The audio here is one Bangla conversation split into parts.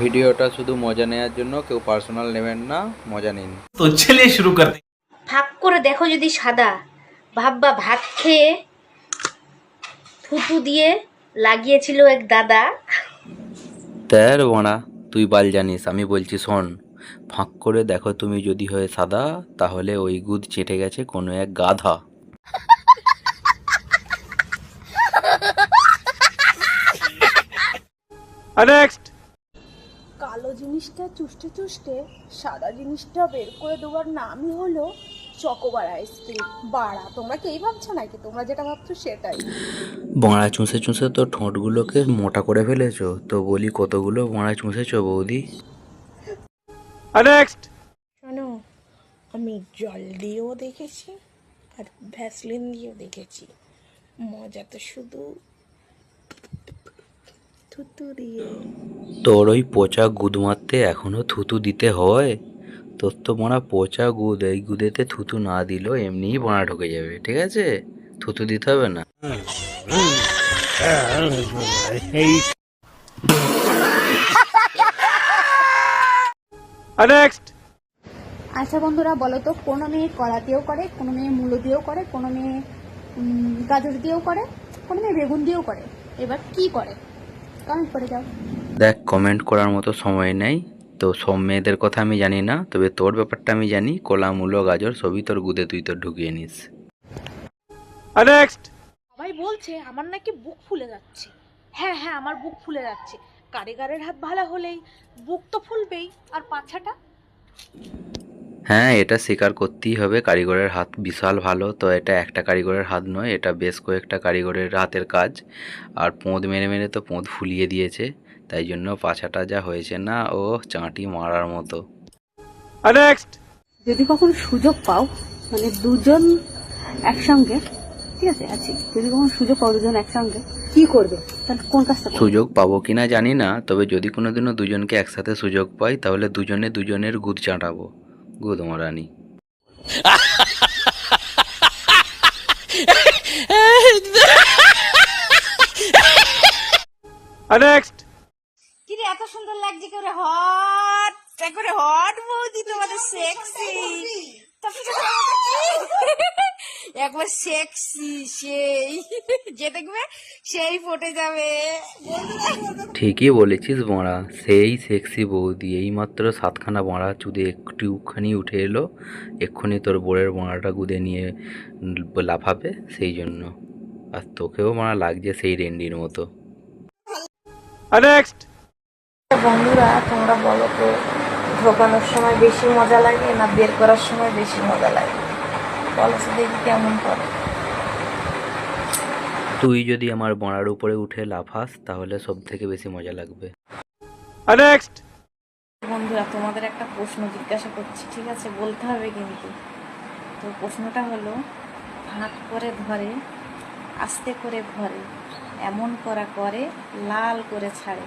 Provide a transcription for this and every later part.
ভিডিওটা শুধু মজা নেওয়ার জন্য কেউ পার্সোনাল নেবেন না মজা নিন। তো ছেলে শুরু করতে ভাগ করে দেখো যদি সাদা। ভাববা ভাত খেয়ে থুতু দিয়ে লাগিয়েছিল এক দাদা। তের বনা তুই বাল জানিস আমি বলছি শোন ফাঁক করে দেখো তুমি যদি হয়ে সাদা তাহলে ওই গুদ চেটে গেছে কোনো এক গাধা। নেক্সট কালো জিনিসটা চুষ্টে চুষ্টে সাদা জিনিসটা বের করে দেওয়ার নামই হলো চকোবার আইসক্রিম বাড়া তোমরা কি এই ভাবছ নাকি? তোমরা যেটা ভাবছ সেটাই। বড়া চুষে চুষে তো ঠোঁটগুলোকে মোটা করে ফেলেছো তো বলি কতগুলো বড়া চুষেছো বৌদি? নেক্সট শোনো আমি জল দিয়েও দেখেছি আর ভ্যাসলিন দিয়েও দেখেছি। মজা তো শুধু থুতু দিয়ে। তোর ওই পচা গুদ মারতে এখনও থুতু দিতে হয়? তোর তো বড়া পচা গুদ এই গুদেতে থুতু না দিলেও এমনিই বড়া ঢুকে যাবে ঠিক আছে? থুতু দিতে হবে না। আচ্ছা বন্ধুরা বলো তো কোনো মেয়ে কলা দিয়েও করে কোনো মেয়ে মূলো দিয়েও করে কোনো মেয়ে গাজর দিয়েও করে কোনো মেয়ে বেগুন দিয়েও করে। এবার কি করে? কমেন্ট করে যাও দেখ কমেন্ট করার মতো সময় নেই। তো সব মেয়েদের কথা আমি জানি না তবে তোর ব্যাপারটা আমি জানি। কলা মূলো গাজর সবই তোর গুদে তুই তোর ঢুকিয়ে নিস। সবাই বলছে আমার নাকি বুক ফুলে যাচ্ছে। হ্যাঁ হ্যাঁ আমার বুক ফুলে যাচ্ছে। কারিগরের হাত ভালো হলেই বুক তো ফুলবেই আর পাছাটা? হ্যাঁ এটা স্বীকার করতেই হবে কারিগরের হাত বিশাল ভালো তো এটা একটা কারিগরের হাত নয় এটা বেশ কয়েকটা কারিগরের হাতের কাজ। আর পোঁদ মেরে মেরে তো পোঁদ ফুলিয়ে দিয়েছে তাই জন্য পাছাটা যা হয়েছে না ও চাঁটি মারার মতো। যদি কখন সুযোগ পাও মানে দুজন একসঙ্গে ঠিক আছে আছি। যদি কখন সুযোগ পাও দুজন একসঙ্গে কি করবে? তাহলে কোন কাজটা? সুযোগ পাবো কিনা জানি না তবে যদি কোনোদিনও দুজনকে একসাথে সুযোগ পাই তাহলে দুজনে দুজনের গুদ চাটাবো। গুদ কি কিরে এত সুন্দর লাগছে করে হট করে হট বৌদি তোমাদের সেক্সি একবার সেক্সি সেই যে দেখবে সেই ফটে যাবে। ঠিকই বলেছিস বড়া সেই সেক্সি বৌদি। এইমাত্র সাতখানা বড়া চুদে একটুখানি উঠে এলো এক্ষুনি তোর বোরের বড়াটা গুদে নিয়ে লাফাবে সেই জন্য। আর তোকেও মারা লাগছে সেই রেন্ডির মতো। বন্ধুরা তোমরা বলো তো ঢোকানোর সময় বেশি মজা লাগে না বের করার সময় বেশি মজা লাগে? দেখি কেমন করে। তুই যদি আমার বড়ার উপরে উঠে লাফাস তাহলে সব থেকে বেশি মজা লাগবে। বন্ধুরা তোমাদের একটা প্রশ্ন জিজ্ঞাসা করছি ঠিক আছে? বলতে হবে কিন্তু। তো প্রশ্নটা হলো ভাঁক করে ধরে আস্তে করে ভরে এমন করা করে লাল করে ছাড়ে।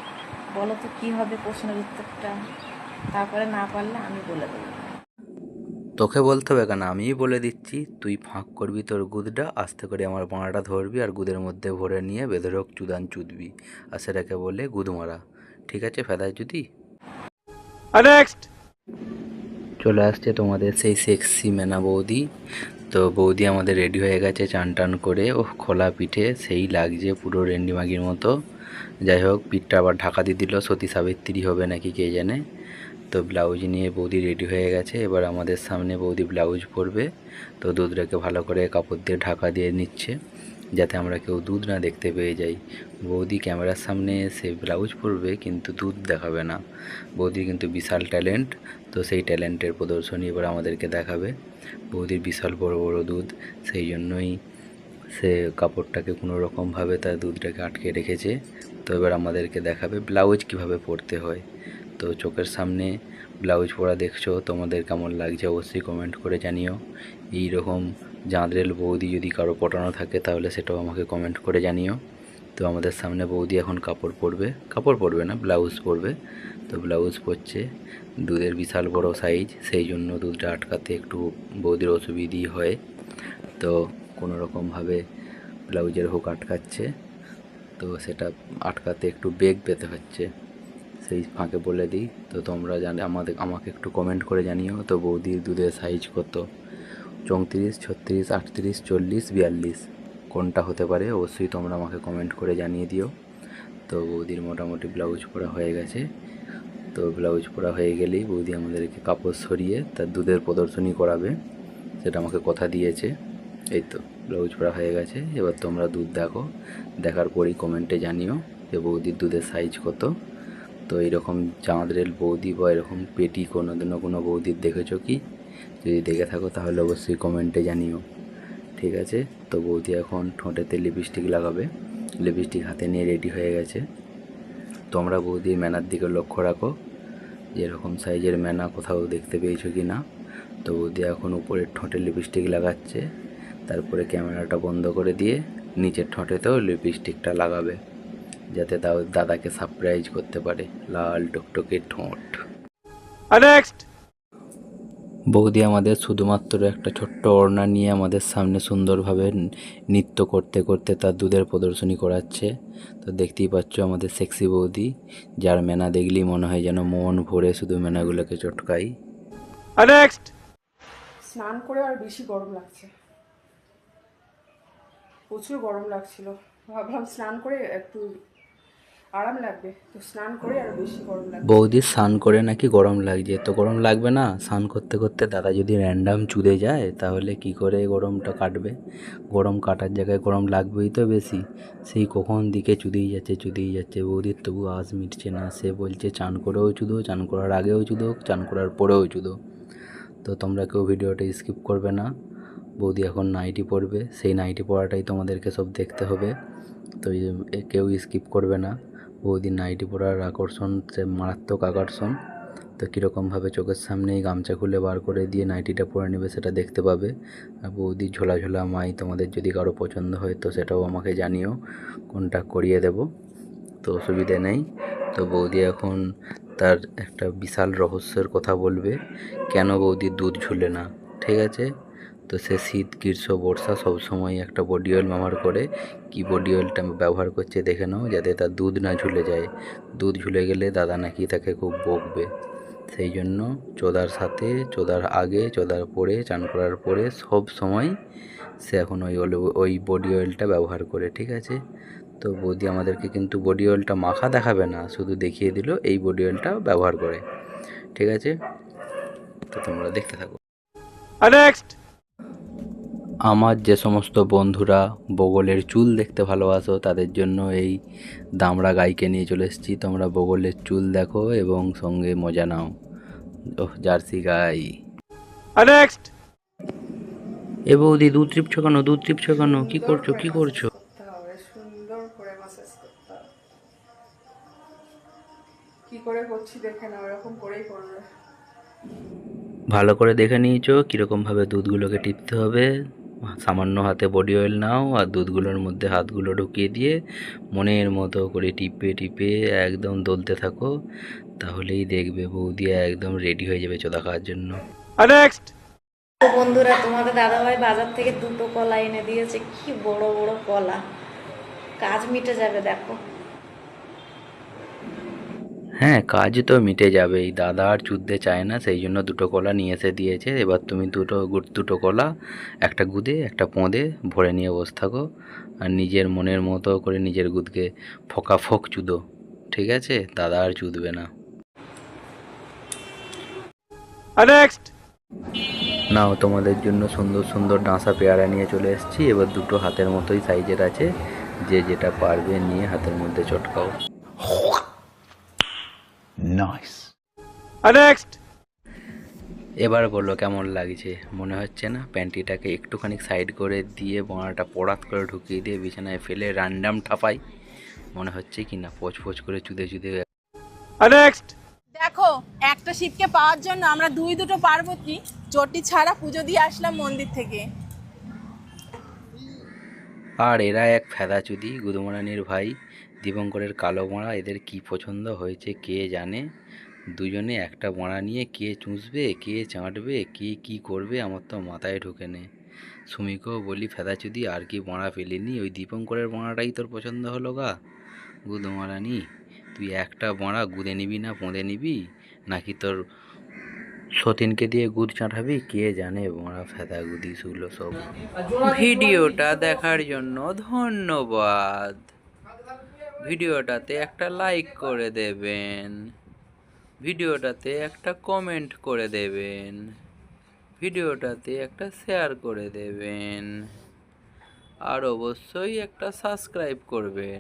বলো তো কী হবে প্রশ্নের উত্তরটা? তারপরে না পারলে আমি বলে দেবো। তোকে বলতে হবে কেন? আমিই বলে দিচ্ছি তুই ফাঁক করবি তোর গুদটা আস্তে করে আমার বাঁড়াটা ধরবি আর গুদের মধ্যে ভরে নিয়ে বেধরক চুদান চুদবি আর সেটাকে বলে গুদ মারা ঠিক আছে ফেদায় যদি চলে আসছে তোমাদের সেই সেক্সি মেনা বৌদি। তো বৌদি আমাদের রেডি হয়ে গেছে চান টান করে। ও খোলা পিঠে সেই লাগছে পুরো রেন্ডি মাগির মতো। যাই হোক পিঠটা আবার ঢাকা দিয়ে দিল সতী সাবিত্রী হবে নাকি কে জানে। তো ব্লাউজ নিয়ে বৌদি রেডি হয়ে গেছে, এবার আমাদের সামনে বৌদি ব্লাউজ পরবে। তো দুধটাকে ভালো করে কাপড় দিয়ে ঢাকা দিয়ে নিচ্ছে, যাতে আমরা কেউ দুধ না দেখতে পেয়ে যাই। বৌদি ক্যামেরার সামনে সে ব্লাউজ পরবে, কিন্তু দুধ দেখাবে না। বৌদির কিন্তু বিশাল ট্যালেন্ট, তো সেই ট্যালেন্টের প্রদর্শনী এবার আমাদেরকে দেখাবে। বৌদির বিশাল বড় বড় দুধ, সেই জন্যই সে কাপড়টাকে কোনো রকমভাবে তার দুধটাকে আটকে রেখেছে। তো এবার আমাদেরকে দেখাবে ব্লাউজ কীভাবে পরতে হয়। তো চোখের সামনে ব্লাউজ পরা দেখছ, তোমাদের কেমন লাগছে অবশ্যই কমেন্ট করে জানিও। এই রকম জাঁদরেল বৌদি যদি কারও পটানো থাকে, তাহলে সেটাও আমাকে কমেন্ট করে জানিও। তো আমাদের সামনে বৌদি এখন কাপড় পরবে। কাপড় পরবে না, ব্লাউজ পরবে। তো ব্লাউজ পরছে, দুধের বিশাল বড় সাইজ সেই জন্য দুধটা আটকাতে একটু বৌদির অসুবিধেই হয়। তো কোনো রকমভাবে ব্লাউজের হুক আটকাচ্ছে, তো সেটা আটকাতে একটু বেগ পেতে হচ্ছে। সেই ফাঁকে বলে দিই। তো তোমরা জানে, আমাদের, আমাকে একটু কমেন্ট করে জানিও। তো বৌদির দুধের সাইজ কত? চৌত্রিশ, ছত্রিশ, আটত্রিশ, চল্লিশ, বিয়াল্লিশ। কোনটা হতে পারে? অবশ্যই তোমরা আমাকে কমেন্ট করে জানিয়ে দিও। তো বৌদির মোটামুটি ব্লাউজ পরা হয়ে গেছে। তো ব্লাউজ পরা হয়ে গেলেই বৌদি আমাদেরকে কাপড় সরিয়ে তার দুধের প্রদর্শনী করাবে। সেটা আমাকে কথা দিয়েছে। এই তো ব্লাউজ পরা হয়ে গেছে। এবার তোমরা দুধ দেখো। দেখার পরই কমেন্টে জানিও যে বৌদির দুধের সাইজ কত। তো এইরকম চাঁদরেল বৌদি বা এরকম পেটি কোনো দিনও কোনো বৌদির দেখেছ কি? যদি দেখে থাকো তাহলে অবশ্যই কমেন্টে জানিও। ঠিক আছে? তো বৌদি এখন ঠোঁটেতে লিপস্টিক লাগাবে। লিপস্টিক হাতে নিয়ে রেডি হয়ে গেছে। তোমরা বৌদির মেনার দিকে লক্ষ্য রাখো যে এরকম সাইজের মেনা কোথাও দেখতে পেয়েছ কি না? তো বৌদি এখন উপরের ঠোঁটে লিপস্টিক লাগাচ্ছে। তারপরে ক্যামেরাটা বন্ধ করে দিয়ে নিচের ঠোঁটেতেও লিপস্টিকটা লাগাবে। যাতে দাও দাদাকে সারপ্রাইজ করতে পারে। লাল টকটকে ঠোঁট। বৌদি আমাদের শুধুমাত্র একটা ছোট্ট ওড়না নিয়ে আমাদের সামনে সুন্দরভাবে নৃত্য করতে করতে তার দুধের প্রদর্শনী করাচ্ছে। তো দেখতেই পাচ্ছ আমাদের সেক্সি বৌদি যার মেনা দেখলেই মনে হয় যেন মন ভরে শুধু মেনাগুলোকে চটকাই স্নান করে আর বেশি গরম লাগছে। প্রচুর গরম লাগছিল। ভাবলাম স্নান করে একটু আরাম লাগবে। তো স্নান করে আর বেশি গরম লাগবে। বৌদি, স্নান করে নাকি গরম লাগছে? তো গরম লাগবে না? স্নান করতে করতে দাদা যদি র্যান্ডাম চুদে যায়, তাহলে কি করে গরমটা কাটবে? গরম কাটার জায়গায় গরম লাগবেই তো বেশি। সেই কখন দিকে চুদেই যাচ্ছে চুদেই যাচ্ছে। বৌদির তবু আজ মিটছে না। সে বলছে, চান করেও চুদো, চান করার আগেও চুদো, চান করার পরেও চুদো। তো তোমরা কেউ ভিডিওটা স্কিপ করবে না। বৌদি এখন নাইটি পরবে সেই নাইটি পরাটাই তোমাদেরকে সব দেখতে হবে। তো কেউ স্কিপ করবে না। বৌদির নাইটি পরার আকর্ষণ, সে মারাত্মক আকর্ষণ। তো কীরকমভাবে চোখের সামনেই গামছা খুলে বার করে দিয়ে নাইটিটা পরে নেবে সেটা দেখতে পাবে। আর বৌদির ঝোলা ঝোলা মাই, তোমাদের যদি কারও পছন্দ হয় তো সেটাও আমাকে জানিও, কোনটা করিয়ে দেব। তো অসুবিধে নেই। তো বৌদি এখন তার একটা বিশাল রহস্যের কথা বলবে, কেন বৌদির দুধ ঝুলে না, ঠিক আছে? তো সে শীত, গ্রীষ্ম, বর্ষা সবসময় একটা বডি অয়েল ব্যবহার করে। কি বডি অয়েলটা ব্যবহার করছে দেখে নাও, যাতে তার দুধ না ঝুলে যায়। দুধ ঝুলে গেলে দাদা নাকি তাকে খুব বকবে। সেই জন্য চোদার সাথে, চোদার আগে, চোদার পরে, চান করার পরে সব সময় সে এখন ওই ওই বডি অয়েলটা ব্যবহার করে, ঠিক আছে? তো বৌদি আমাদেরকে কিন্তু বডি অয়েলটা মাখা দেখাবে না, শুধু দেখিয়ে দিল এই বডি অয়েলটা ব্যবহার করে, ঠিক আছে? তো তোমরা দেখতে থাকো। আমার যে সমস্ত বন্ধুরা বগলের চুল দেখতে ভালোবাসো তাদের জন্য এই দামড়া গাইকে নিয়ে চলে এসেছি। তোমরা বগলের চুল দেখো এবং সঙ্গে মজা নাও। ওহ জার্সি গাই। এ বৌদি দুধ টিপছো কেন? দুধ টিপছো কেন? কি করছ? কি করছ? করে মাসাজ করতে হবে। কি করে করছি দেখে না ওরকম করেই করবে। ভালো করে দেখে নিয়েছো কীরকমভাবে দুধগুলোকে টিপতে হবে। সামান্য হাতে বডি অয়েল নাও আর দুধগুলোর মধ্যে হাতগুলো ঢুকিয়ে দিয়ে মনের মতো করে টিপে টিপে একদম দলতে থাকো তাহলেই দেখবে বৌদি একদম রেডি হয়ে যাবে চোদা খাওয়ার জন্য। তো বন্ধুরা তোমাদের দাদাভাই বাজার থেকে দুটো কলা এনে দিয়েছে কি বড় বড় কলা। কাজ মিটে যাবে দেখো। হ্যাঁ কাজ তো মিটে যাবেই দাদা আর চুদতে চায় না সেই জন্য দুটো কলা নিয়ে এসে দিয়েছে। এবার তুমি দুটো দুটো কলা একটা গুদে একটা পোঁদে ভরে নিয়ে বসে থাকো। আর নিজের মনের মতো করে নিজের গুদকে ফোক চুদো ঠিক আছে? দাদা আর চুদবে না। নাও তোমাদের জন্য সুন্দর সুন্দর ডাঁসা পেয়ারা নিয়ে চলে এসেছি। এবার দুটো হাতের মতোই সাইজের আছে। যে যেটা পারবে নিয়ে হাতের মধ্যে চটকাও। এবার বলো কেমন লাগছে? মনে হচ্ছে না প্যান্টিটাকে একটুখানি সাইড করে দিয়ে বোনাটা পড়াত করে ঢুকিয়ে দিয়ে বিছানায় ফেলে রান্ডাম ঠাপাই। মনে হচ্ছে কি না পোচ পোচ করে চুদে চুদে নেক্সট দেখো একটা শীতকে পাওয়ার জন্য আমরা দুই দুটো পার্বতী চটি ছাড়া পুজো দিয়ে আসলাম মন্দির থেকে। আর এরা এক ফেদা চুদি গুদমারানির ভাই। দীপঙ্করের কালো মোড়া এদের কি পছন্দ হয়েছে কে জানে? দুজনে একটা মোড়া নিয়ে কে চুষবে, কে চাঁটবে, কে কি করবে আমার তো মাথায় ঢোকে নে। সুমিকেও বলি ফেদা চুদি আর কি মোড়া পেলিনি? ওই দীপঙ্করের মোড়াটাই তোর পছন্দ হলো গা? গুদমারানি তুই একটা বড়া গুঁদে নিবি না পোঁদে নিবি? নাকি তোর সতীনকে দিয়ে গুদ চাঁটাবি কে জানে বড়া ফেদা গুদি শুলো সব। ভিডিওটা দেখার জন্য ধন্যবাদ। ভিডিওটাতে একটা লাইক করে দেবেন। ভিডিওটাতে একটা কমেন্ট করে দেবেন। ভিডিওটাতে একটা শেয়ার করে দেবেন। আর অবশ্যই একটা সাবস্ক্রাইব করবেন।